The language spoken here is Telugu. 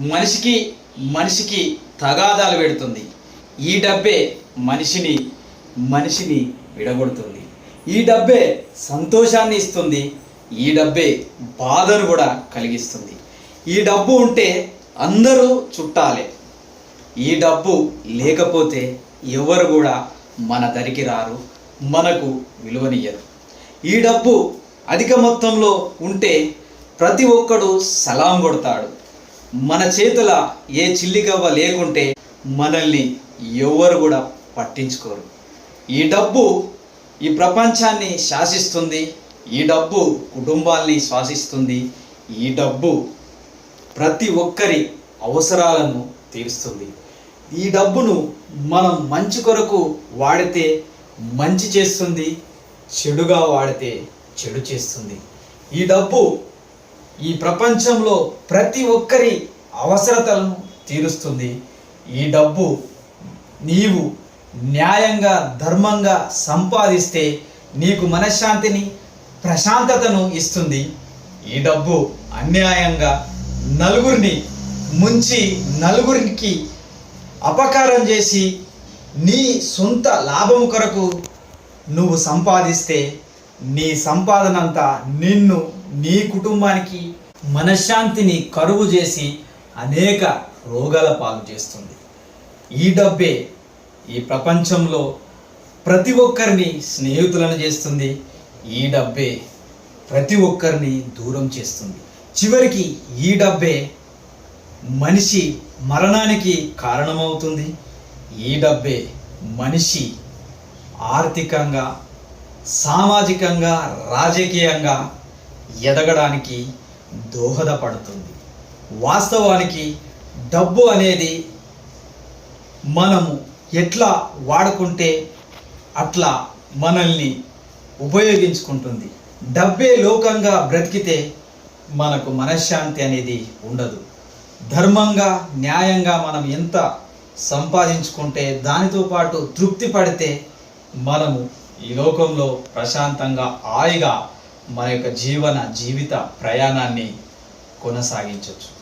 మనిషికి మనిషికి తగాదాలు పెడుతుంది. ఈ డబ్బే మనిషిని మనిషిని విడగొడుతుంది. ఈ డబ్బే సంతోషాన్ని ఇస్తుంది. ఈ డబ్బే బాధను కూడా కలిగిస్తుంది. ఈ డబ్బు ఉంటే అందరూ చుట్టాలే. ఈ డబ్బు లేకపోతే ఎవరు కూడా మన దరికి రారు మనకు విలువనియ్యరు. ఈ డబ్బు అధిక మొత్తంలో ఉంటే ప్రతి ఒక్కడు సలాం కొడతాడు. మన చేతుల ఏ చిల్లిగవ్వ లేకుంటే మనల్ని ఎవరు కూడా పట్టించుకోరు. ఈ డబ్బు ఈ ప్రపంచాన్ని శాసిస్తుంది ఈ డబ్బు కుటుంబాల్ని శ్వాసిస్తుంది ఈ డబ్బు ప్రతి ఒక్కరి అవసరాలను తీరుస్తుంది. ఈ డబ్బును మనం మంచి కొరకు వాడితే మంచి చేస్తుంది చెడుగా వాడితే చెడు చేస్తుంది. ఈ డబ్బు ఈ ప్రపంచంలో ప్రతి ఒక్కరి అవసరతలను తీరుస్తుంది. ఈ డబ్బు నీవు న్యాయంగా ధర్మంగా సంపాదిస్తే నీకు మనశ్శాంతిని ప్రశాంతతను ఇస్తుంది. ఈ డబ్బు అన్యాయంగా నలుగురిని ముంచి నలుగురికి అపకారం చేసి నీ సొంత లాభం కొరకు నువ్వు సంపాదిస్తే నీ సంపాదన అంతా నిన్ను నీ కుటుంబానికి మనశ్శాంతిని కరువు చేసి అనేక రోగాల పాలు చేస్తుంది. ఈ డబ్బే ఈ ప్రపంచంలో ప్రతి ఒక్కరిని స్నేహితులను చేస్తుంది. ఈ డబ్బే ప్రతి ఒక్కరిని దూరం చేస్తుంది. చివరికి ఈ డబ్బే మనిషి మరణానికి కారణమవుతుంది. ఈ డబ్బే మనిషి ఆర్థికంగా సామాజికంగా రాజకీయంగా ఎదగడానికి దోహదపడుతుంది. వాస్తవానికి డబ్బు అనేది మనము ఎట్లా వాడుకుంటే అట్లా మనల్ని ఉపయోగించుకుంటుంది. డబ్బే లోకంగా బ్రతికితే మనకు మనశ్శాంతి అనేది ఉండదు. ధర్మంగా న్యాయంగా మనం ఎంత సంపాదించుకుంటే దానితో పాటు తృప్తి పడితే మనము ఈ లోకంలో ప్రశాంతంగా హాయిగా మన యొక్క జీవన జీవిత ప్రయాణాన్ని కొనసాగించవచ్చు.